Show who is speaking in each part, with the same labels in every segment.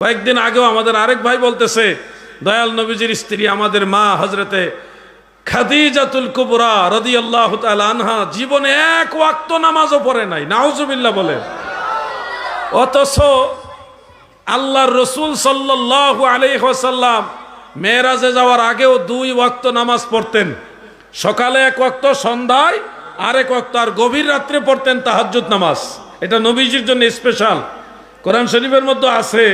Speaker 1: কয়েকদিন আগেও আমাদের আরেক ভাই বলতেছে, দয়াল নবীজির স্ত্রী আমাদের মা হজরতে খাদিজাতুল কুবরা রদি আল্লাহ আনহা জীবনে এক ওয়াক্ত নামাজও পড়ে নাই। নাউজুবিল্লাহ বলে অথচ আল্লাহর রসুল সাল্লাল্লাহু আলাইহি ওয়াসাল্লাম মেয়েরাজে যাওয়ার আগেও দুই ওয়াক্ত নামাজ পড়তেন। সকালে এক ওয়াক্ত, সন্ধ্যায় আরেক ওয়াক্ত, আর গভীর রাত্রে পড়তেন তাহাজ্জুদ নামাজ। এটা নবীজির জন্য স্পেশাল। কোরআন শরীফের মধ্যে আছে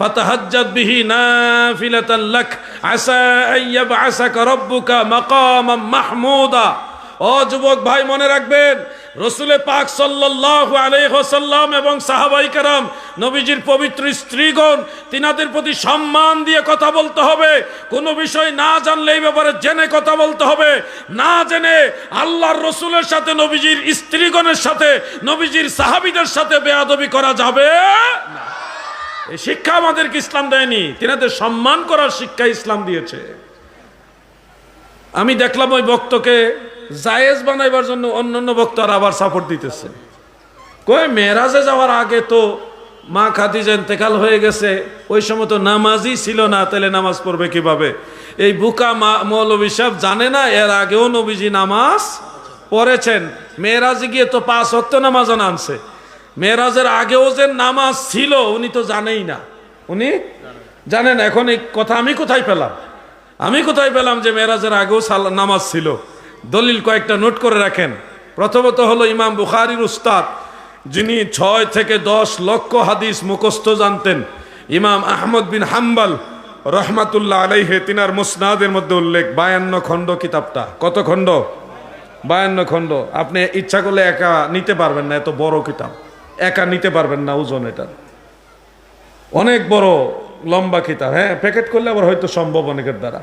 Speaker 1: ফাতাহাজ্জাদ বিহি নাফিলাতান লাক, আসা আইয়াবআসাকা রাব্বুকা মাকামাম মাহমুদা। ও যুবক ভাই, মনে রাখবেন, রসুলে পাক সাল্লাল্লাহু আলাইহি ওয়াসাল্লাম এবং সাহাবাই কারাম, নবীজির পবিত্র স্ত্রীগণ, তিনাদের প্রতি সম্মান দিয়ে কথা বলতে হবে। কোনো বিষয় না জানলে এই ব্যাপারে জেনে কথা বলতে হবে। না জেনে আল্লাহর রসুলের সাথে, নবীজির স্ত্রীগণের সাথে, নবীজির সাহাবিদের সাথে বেয়াদবি করা যাবে না। শিক্ষা আমাদেরকে ইসলাম দেয়নি। তিনাদের সম্মান করার শিক্ষা ইসলাম দিয়েছে। আমি দেখলাম ওই বক্তকে জায়েজ বানাইবার জন্য অন্য অন্য বক্তারা আবার সাপোর্ট দিতেছে। কই, মেয়েরাজে যাওয়ার আগে তো মা খাদিজা ইন্তেকাল হয়ে গেছে, ওই সময় তো নামাজই ছিল না, তাহলে নামাজ পড়বে কীভাবে? এই বুকা মা, মৌলবী সাহেব জানে না, এর আগেও নবীজি নামাজ পড়েছেন। মেয়েরাজে গিয়ে তো পাঁচ অক্ত নামাজও আনছে। মেয়েরাজের আগেও যে নামাজ ছিল, উনি তো জানেই না। উনি জানেন, এখন এই কথা আমি কোথায় পেলাম? আমি কোথায় পেলাম যে মেয়েরাজের আগেও নামাজ ছিল? দলিল কয়েকটা নোট করে রাখেন। প্রথমত হলো ইমাম বুখারির উস্তাদ, যিনি ছয় থেকে দশ লক্ষ হাদিস মুখস্থ জানতেন। ইমাম আহমদ বিন হাম্বাল রহমাতুল্লাহ আলাইহে, তিনার মুসনাদের মধ্যে উল্লেখ, বায়ান্ন খণ্ড কিতাবটা। কত খণ্ড? বায়ান্ন খণ্ড। আপনি ইচ্ছা করলে একা নিতে পারবেন না, এত বড় কিতাব। একা নিতে পারবেন না ওজন এটা। অনেক বড় লম্বা কিতাব হ্যাঁ প্যাকেট করলে আবার হয়তো সম্ভব অনেকের দ্বারা।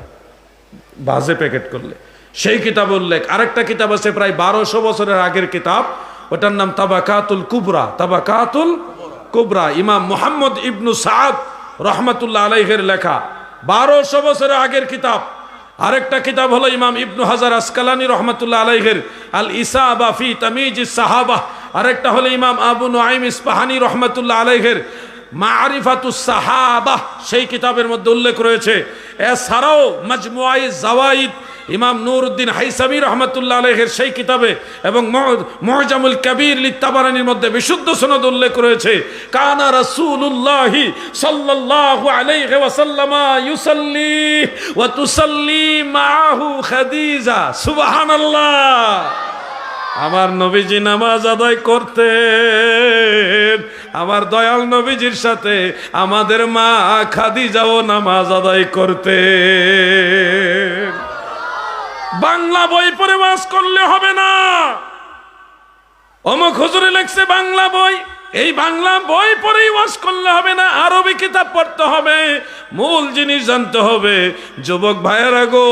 Speaker 1: বাজে প্যাকেট করলে। সেই কিতাব উল্লেখ। আরেকটা কিতাব আছে প্রায় বারোশো বছরের আগের কিতাব, ওটার নাম তাবাকাতুল কুবরা। তাবাকাতুল কুবরা, ইমাম মোহাম্মদ ইবনু সাদ রহমাতুল্লাহ আলাইহের লেখা। বারোশো বছরের আগের কিতাব। আরেকটা কিতাব হলো ইমাম ইবনু হাজার আসকালানি রহমতুল্লাহ আলাইহের আল ইসা বাফি তামিজ সাহাবা। আরেকটা হলো ইমাম আবু নাইম ইসপাহানি রহমতুল্লাহ আলাইহের মারিফাতুস সাহাবা, সেই কিতাবের মধ্যে উল্লেখ রয়েছে। এছাড়াও মাজমুয়াই জাওয়াইদ, ইমাম নুরউদ্দিন হাইসামি রহমতুল্লাহ আলহের সেই কিতাবে এবং মহজামুল কবির লিত্তাবারানির মধ্যে বিশুদ্ধ সনদ উল্লেখ রয়েছে। কানা রাসূলুল্লাহি সাল্লাল্লাহু আলাইহি ওয়াসাল্লামা ইউসাল্লি ওয়া তুসাল্লি মাআহু খাদিজা। সুবহানাল্লাহ। আমার নবীজি নামাজ আদায় করতে আমার দয়াল নবীজির সাথে আমাদের মা খাদি যাও নামাজ আদায় করতে বাংলা বই পড়ে বাস করলে হবে না। অমুক হুজুরে লেখছে বাংলা বই। এই বাংলা বই পড়েই ওয়াজ করলে হবে না, আরবি কিতাব পড়তে হবে, মূল জিনিস জানতে হবে। যুবক ভাইয়েরা গো।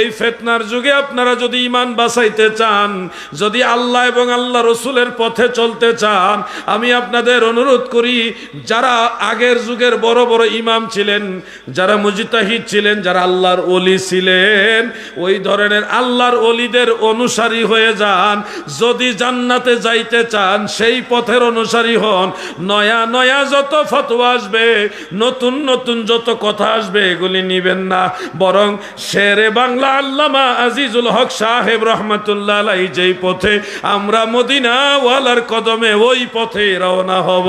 Speaker 1: এই ফেতনার যুগে আপনারা যদি ইমান বাঁচাইতে চান, যদি আল্লাহ এবং আল্লাহ রসুলের পথে চলতে চান, আমি আপনাদের অনুরোধ করি, যারা আগের যুগের বড় বড় ইমাম ছিলেন, যারা মুজিতাহিদ ছিলেন, যারা আল্লাহর অলি ছিলেন, ওই ধরনের আল্লাহর অলিদের অনুসারী হয়ে যান। যদি জান্নাতে যাইতে চান, সেই পথের অনুসারী হন। নয়া নয়া যত ফতোয়া আসবে, নতুন নতুন যত কথা আসবে, এগুলি নিবেন না। বরং শেরে বাংলা আল্লামা আজিজুল হক সাহেব রহমতুল্লাহ আলাই যেই পথে আমরা মদিনা ওয়ালার কদমে ওই পথে রওনা হব।